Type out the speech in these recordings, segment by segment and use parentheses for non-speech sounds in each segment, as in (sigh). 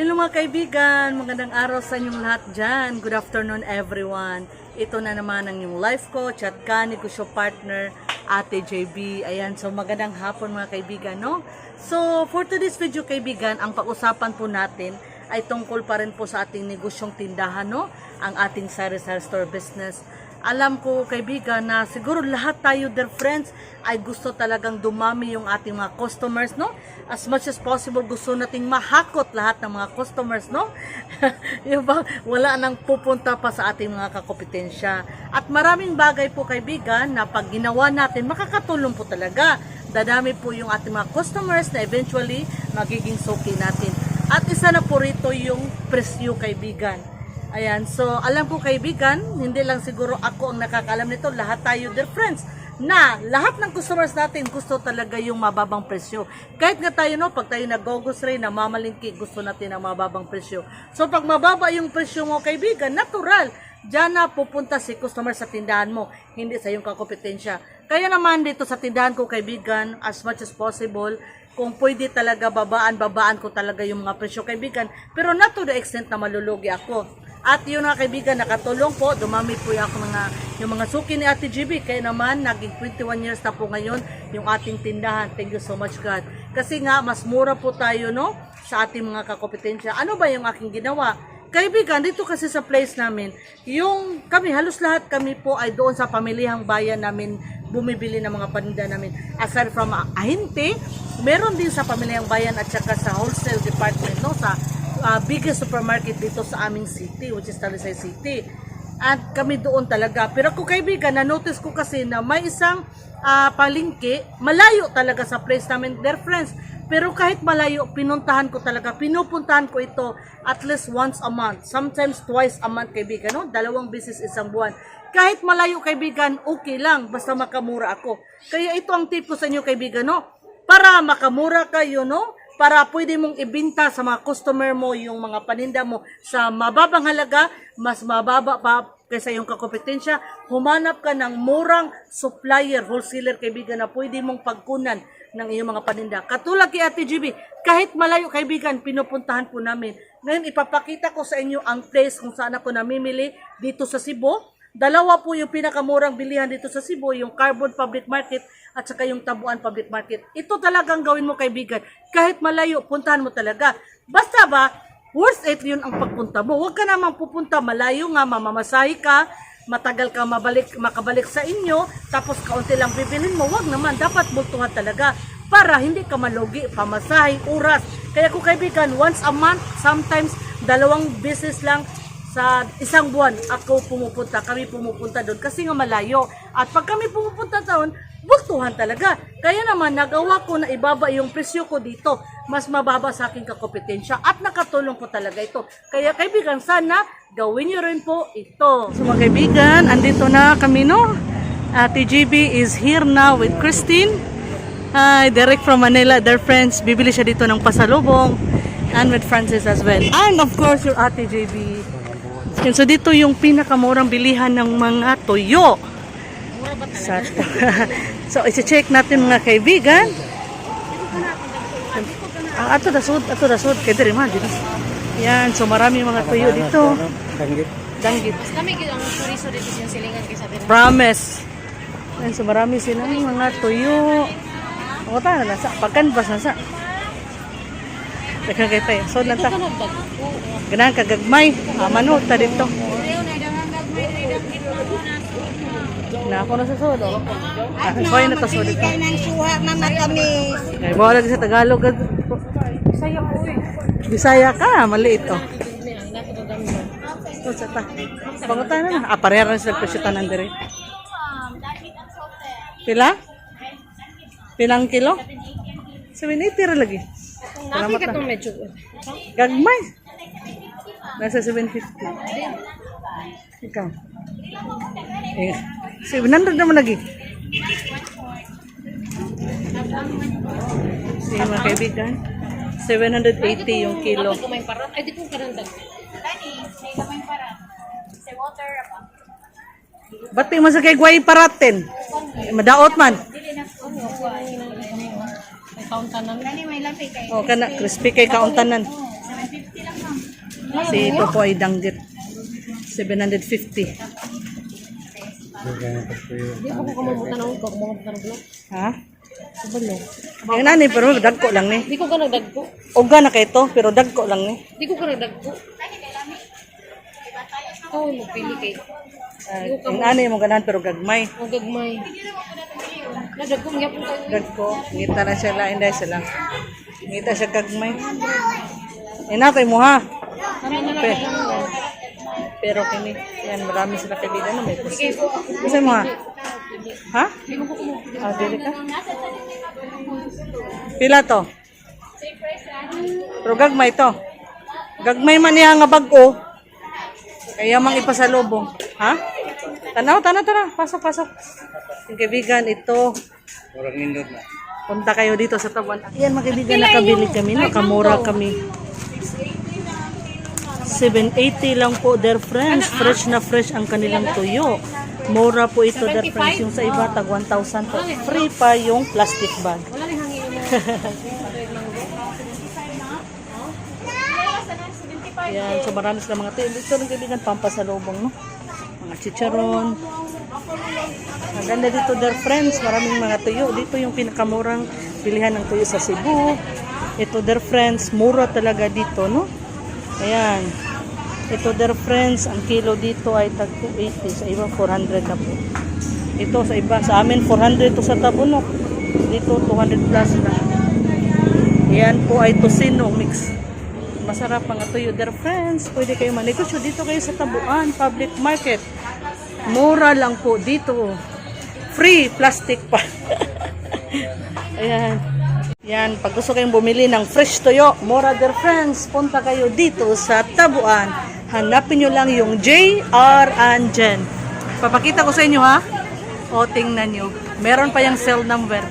Hello mga kaibigan, magandang araw sa inyong lahat dyan. Good afternoon everyone. Ito na naman ang yung life coach at kani ko siya partner, Ate JB. Ayan, so magandang hapon mga kaibigan, no? So, for today's video kaibigan, ang pag-usapan po natin ay tungkol pa rin po sa ating negosyong tindahan, no? Ang ating sari-sari store business. Alam ko kaibigan na siguro lahat tayo dear friends ay gusto talagang dumami yung ating mga customers no? As much as possible gusto nating mahakot lahat ng mga customers no? (laughs) Yung ba wala nang pupunta pa sa ating mga kakompetensya. At maraming bagay po kaibigan na pag ginawa natin makakatulong po talaga. Dadami po yung ating mga customers na eventually magiging suki natin. At isa na po rito yung presyo kaibigan Ayan, so alam ko kaibigan, hindi lang siguro ako ang nakakalam nito, lahat tayo dear friends, na lahat ng customers natin gusto talaga yung mababang presyo. Kahit nga tayo no, pag tayo nag-gogos rin, namamalingki, gusto natin ang mababang presyo. So pag mababa yung presyo mo kaibigan, natural, Diyan na pupunta si customer sa tindahan mo, hindi sa iyong kakompetensya. Kaya naman dito sa tindahan ko kaibigan, as much as possible, kung pwede talaga babaan, babaan ko talaga yung mga presyo kaibigan. Pero not to the extent na malulugi ako. At yun nga kaibigan, nakatulong po, dumami po yung, ako mga, yung mga suki ni Ate GB. Kaya naman, naging 21 years na po ngayon yung ating tindahan. Thank you so much God. Kasi nga, mas mura po tayo no, sa ating mga kakompetensya. Ano ba yung aking ginawa? Kaibigan, dito kasi sa place namin, yung kami, halos lahat kami po ay doon sa pamilihang bayan namin bumibili ng mga paninda namin. Aside from uh, ahinte, meron din sa pamilihang bayan at saka sa wholesale department, no, sa uh, biggest supermarket dito sa aming city, which is Talisay City. At kami doon talaga. Pero kung kaibigan, na-notice ko kasi na may isang ah, palengke, malayo talaga sa place namin, dear friends. Pero kahit malayo, pinuntahan ko talaga. Pinupuntahan ko ito at least once a month. Sometimes twice a month, kaibigan. No? Dalawang beses isang buwan. Kahit malayo, kaibigan, okay lang. Basta makamura ako. Kaya ito ang tip ko sa inyo, kaibigan. No? Para makamura kayo, no? para pwede mong ibinta sa mga customer mo yung mga paninda mo sa mababang halaga, mas mababa pa kaysa yung kakompetensya, humanap ka ng murang supplier, wholesaler, kaibigan na pwede mong pagkunan ng iyong mga paninda. Katulad kay Ate GB, kahit malayo kaibigan, pinupuntahan po namin. Ngayon, ipapakita ko sa inyo ang place kung saan ako namimili dito sa Cebu. Dalawa po yung pinakamurang bilihan dito sa Cebu, yung Carbon Public Market at saka yung Tabuan Public Market. Ito talagang gawin mo kaibigan. Kahit malayo, puntahan mo talaga. Basta ba, worth it yun ang pagpunta mo. Huwag ka namang pupunta malayo nga, mamamasahe ka, matagal ka mabalik, makabalik sa inyo, tapos kaunti lang bibilin mo. Huwag naman, dapat bultuhan talaga para hindi ka malugi, pamasahe, oras. Kaya kung kaibigan, once a month, sometimes dalawang beses lang sa isang buwan ako pumupunta, kami pumupunta doon kasi nga malayo. At pag kami pumupunta doon, bultuhan talaga. Kaya naman nagawa ko na ibaba yung presyo ko dito. Mas mababa sa aking kakompetensya at nakatulong po talaga ito. Kaya kaibigan, sana gawin niyo rin po ito. So mga kaibigan, andito na kami no. Ate GB is here now with Christine. Hi, direct from Manila. Their friends, bibili siya dito ng pasalubong. And with Francis as well. And of course, your Ate JB. Yan, so dito yung pinakamurang bilihan ng mga toyo. Sa, (laughs) so isi-check natin mga kaibigan. Ang ato da sud, ato da sud kay diri man dito. Yan, so marami mga tuyo dito. Danggit. Kami gid ang chorizo dito sa silingan kaysa din. Promise. Yan, so marami silang mga tuyo. O ta na sa pagkanbas na sa. Daghang kay tayo. So lang ta. Ganang kagagmay. Amano ta dito. Na ako na sa solo. Ah, so na to so dito. Kaya ng suha, mama kami. Ay, mo lagi sa Tagalog. Bisaya ko eh. Bisaya ka, maliit oh. So, sa ta. Pangutan na na. Ah, pareha rin sila presyutan ng dire. Pila? Pilang kilo? 780 ra lagi. Ka tong medyo. Gagmay. Nasa 750. Ikaw. Eh, 700 naman lagi. Sige mga kaibigan. 780 yung kilo. Ay di ko karandag. Ba't di man sa kay Guay paraten? Madaot man. May kauntanan. Kani may lapi kay. O kana crispy kay kauntanan. Si ito po ay danggit. 750. Hindi ko ko kamamutan ng kog, mga butan Ha? Sabalo. Yung nani, pero dagko lang ni. Di ko ka nagdagko. Uga na kay to, pero dagko lang ni. Di ko ka nagdagko. Ikaw ay magpili kay. Yung nani mo ganahan, pero gagmay. Ang gagmay. Nadagko nga po kayo. Dagko, ngita na siya lain dahil sila. Ngita siya gagmay. Inatay mo ha. Kami na lang. Pero kini, yan, marami sila kaibigan na may pusi. Kasi mo ha? Ha? Ko kumuha. Ah, dili ka? Pila to? Pero gagmay to. Gagmay man niya nga bag-o. Kaya mang ipasalubong. Ha? Tanaw, tanaw, tanaw. Pasok, pasok. Yung kaibigan, ito. Punta kayo dito sa Tabuan. Yan, mga kaibigan, nakabili kami. Nakamura kami. 780 lang po, dear friends. Fresh na fresh ang kanilang tuyo. Mura po ito, dear friends. Yung sa iba, tag 1,000 po. Free pa yung plastic bag. (laughs) Yan, so marami sila mga tuyo. Ito rin kaibigan, pampasalubong, no? Mga chicharon. Ang ganda dito, dear friends. Maraming mga tuyo. Dito yung pinakamurang bilihan ng tuyo sa Cebu. Ito, dear friends, mura talaga dito, no? Ayan. Ito, dear friends, ang kilo dito ay tag 280. Sa iba, 400 na po. Ito, sa iba, sa amin, 400 to sa Tabunok. Dito, 200 plus na. Yan po ay tosino mix. Masarap mga tuyo, dear friends. Pwede kayo manegosyo dito kayo sa Tabuan Public Market. Mura lang po dito. Free plastic pa. (laughs) Ayan. Yan, pag gusto kayong bumili ng fresh toyo, mura dear friends, punta kayo dito sa Tabuan. Hanapin nyo lang yung JR and Jen. Papakita ko sa inyo ha. O, tingnan nyo. Meron pa yung cell number.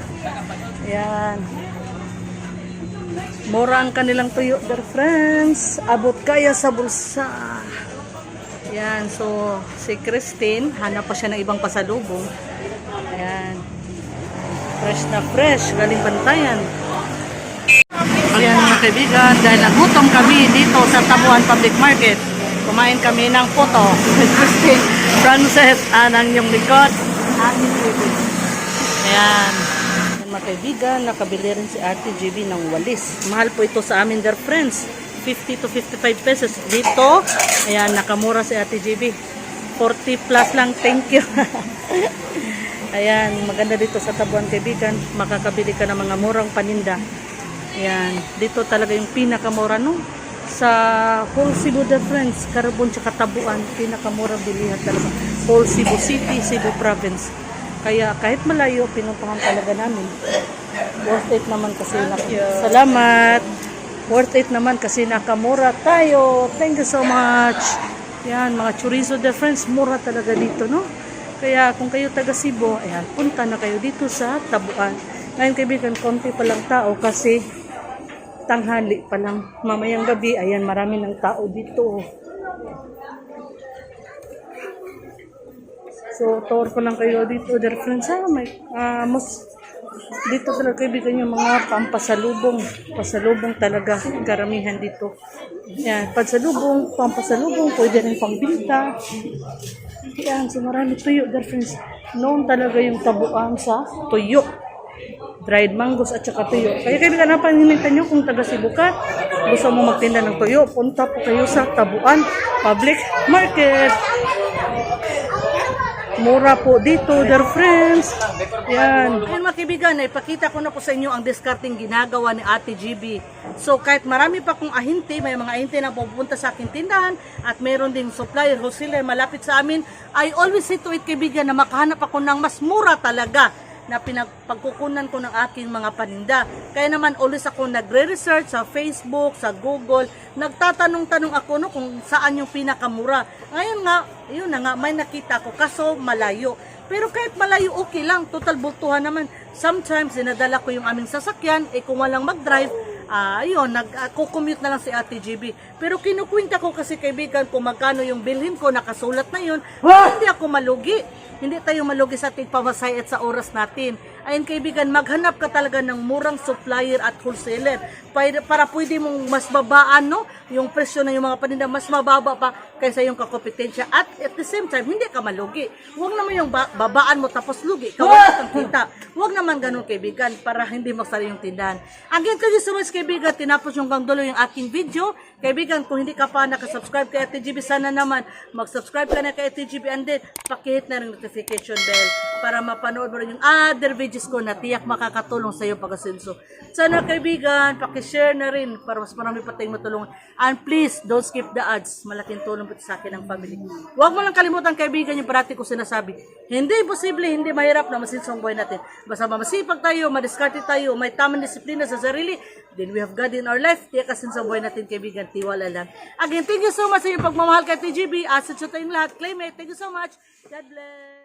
Ayan. Mura ang kanilang tuyo, dear friends. Abot kaya sa bulsa. Yan, so si Christine, hanap pa siya ng ibang pasalubong. Ayan. Fresh na fresh, galing bantayan. Ayan mga kaibigan, dahil nagutom kami dito sa Tabuan Public Market, kumain kami ng puto. Christine Frances, anang yung likod. Ate JB. Ayan. Ayan mga kaibigan, nakabili rin si Ate JB ng walis. Mahal po ito sa amin, dear friends. 50 to 55 pesos. Dito, ayan, nakamura si Ate JB. 40 plus lang, thank you. (laughs) ayan, maganda dito sa Tabuan kaibigan. Makakabili ka ng mga murang paninda. Ayan, dito talaga yung pinakamura no. Sa whole Cebu the friends, Carabon tsaka Tabuan, pinakamura bilihan talaga. Whole Cebu City, Cebu Province. Kaya kahit malayo, pinupungan talaga namin. Worth it naman kasi Salamat. Worth it naman kasi nakamura tayo. Thank you so much. Yan, mga chorizo the friends, mura talaga dito, no? Kaya kung kayo taga Cebu, ayan, punta na kayo dito sa Tabuan. Ngayon kaibigan, konti pa lang tao kasi tanghali pa lang. Mamayang gabi, ayan, marami ng tao dito. So, tour ko lang kayo dito, dear friends. Ha, may, ah, mas, dito talaga kaibigan yung mga pampasalubong. Pasalubong talaga, karamihan dito. Yan, pasalubong, pampasalubong, pwede rin pambinta. Yan, so marami tuyo, dear friends. Noon talaga yung tabuan sa tuyo. Dried mangoes at saka tuyo. Kaya kaibigan, napaninintan nyo kung taga Cebu ka, gusto mo magtinda ng tuyo, punta po kayo sa Tabuan Public Market. Mura po dito, dear friends. Yan. Ayun mga kaibigan, ipakita ko na po sa inyo ang discarding ginagawa ni Ate GB. So kahit marami pa kong ahinti, may mga ahinti na pupunta sa aking tindahan at meron ding supplier, wholesaler malapit sa amin, I always say to it kaibigan na makahanap ako ng mas mura talaga na pinagpagkukunan ko ng aking mga paninda. Kaya naman always ako nagre-research sa Facebook, sa Google, nagtatanong-tanong ako no kung saan yung pinakamura. Ngayon nga, yun na nga, may nakita ko kaso malayo. Pero kahit malayo, okay lang. Total bultuhan naman. Sometimes, dinadala ko yung aming sasakyan, eh kung walang mag-drive, ah ayun, nag-commute na lang si Ate GB. Pero kinukwinta ko kasi kaibigan kung magkano yung bilhin ko, nakasulat na yun, hindi ako malugi. Hindi tayo malugi sa ating pamasay at sa oras natin. Ayun kaibigan, maghanap ka talaga ng murang supplier at wholesaler. Para, para pwede mong mas babaan no yung presyo ng yung mga paninda mas mababa pa kaysa yung kakompetensya at at the same time hindi ka malugi. Huwag naman yung ba- babaan mo tapos lugi ka wala kang kita. Huwag naman ganun kaibigan para hindi magsara yung tindahan. Again, thank you so much kaibigan. Tinapos yung gang dulo yung aking video. Kaibigan, kung hindi ka pa nakasubscribe kay Ate GB, sana naman mag-subscribe ka na kay Ate GB and then pakihit na rin notification bell para mapanood mo rin yung other videos ko na tiyak makakatulong sa iyo pag-asenso. Sana kaibigan, pakishare na rin para mas marami pa tayong matulungan. And please, don't skip the ads. Malaking tulong ito sa akin ng family. Huwag mo lang kalimutan kaibigan yung parati ko sinasabi. Hindi imposible, hindi mahirap na masinsong buhay natin. Basta masipag tayo, madiskarte tayo, may tamang disiplina sa sarili, then we have God in our life. Tiyak kasi sa buhay natin kaibigan, tiwala lang. Again, thank you so much sa inyong pagmamahal kay TGB. Asset sa tayong lahat. Claim it. Thank you so much. God bless.